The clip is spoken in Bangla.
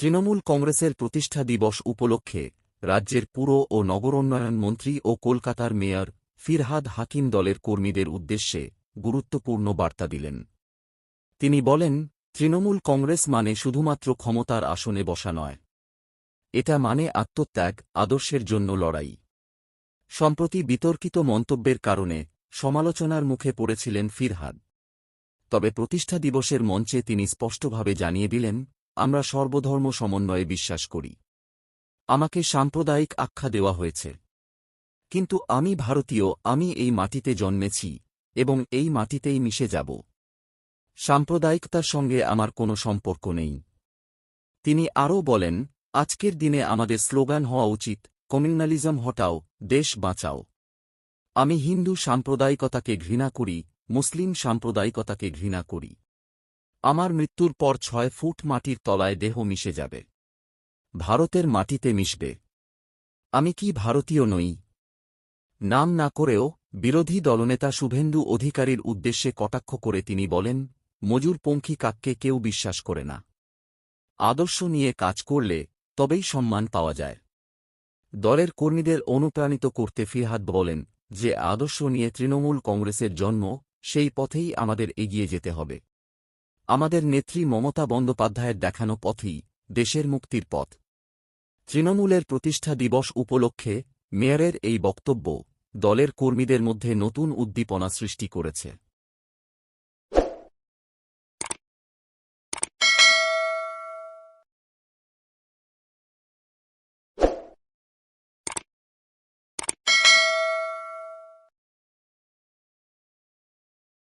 তৃণমূল কংগ্রেসের প্রতিষ্ঠা দিবস উপলক্ষে রাজ্যের পুর ও নগরোন্নয়ন মন্ত্রী ও কলকাতার মেয়র ফিরহাদ হাকিম দলের কর্মীদের উদ্দেশ্যে গুরুত্বপূর্ণ বার্তা দিলেন। তিনি বলেন, তৃণমূল কংগ্রেস মানে শুধুমাত্র ক্ষমতার আসনে বসা নয়। এটা মানে আত্মত্যাগ, আদর্শের জন্য লড়াই। সম্প্রতি বিতর্কিত মন্তব্যের কারণে সমালোচনার মুখে পড়েছিলেন ফিরহাদ। তবে প্রতিষ্ঠা দিবসের মঞ্চে তিনি স্পষ্টভাবে জানিয়ে দিলেন আমরা সর্বধর্ম সমন্বয়ে বিশ্বাস করি। আমাকে সাম্প্রদায়িক আখ্যা দেওয়া হয়েছে। কিন্তু আমি ভারতীয়, আমি এই মাটিতে জন্মেছি, এবং এই মাটিতেই মিশে যাব। সাম্প্রদায়িকতার সঙ্গে আমার কোনো সম্পর্ক নেই। তিনি আরও বলেন, আজকের দিনে আমাদের স্লোগান হওয়া উচিত, কমিউনালিজম হটাও, দেশ বাঁচাও। আমি হিন্দু সাম্প্রদায়িকতাকে ঘৃণা করি, মুসলিম সাম্প্রদায়িকতাকে ঘৃণা করি। আমার মৃত্যুর পর ছয় ফুট মাটির তলায় দেহ মিশে যাবে। ভারতের মাটিতে মিশবে। আমি কি ভারতীয় নই? নাম না করেও বিরোধী দলনেতা শুভেন্দু অধিকারীর উদ্দেশ্যে কটাক্ষ করে তিনি বলেন মজুরপঙ্খী কাককে কেউ বিশ্বাস করে না। আদর্শ নিয়ে কাজ করলে তবেই সম্মান পাওয়া যায়। দলের কর্মীদের অনুপ্রাণিত করতে ফিরহাদ বলেন যে, আদর্শ নিয়ে তৃণমূল কংগ্রেসের জন্ম সেই পথেই আমাদের এগিয়ে যেতে হবে। আমাদের নেত্রী মমতা বন্দ্যোপাধ্যায়ের দেখানো পথই দেশের মুক্তির পথ। তৃণমূলের প্রতিষ্ঠা দিবস উপলক্ষে মেয়রের এই বক্তব্য দলের কর্মীদের মধ্যে নতুন উদ্দীপনা সৃষ্টি করেছে।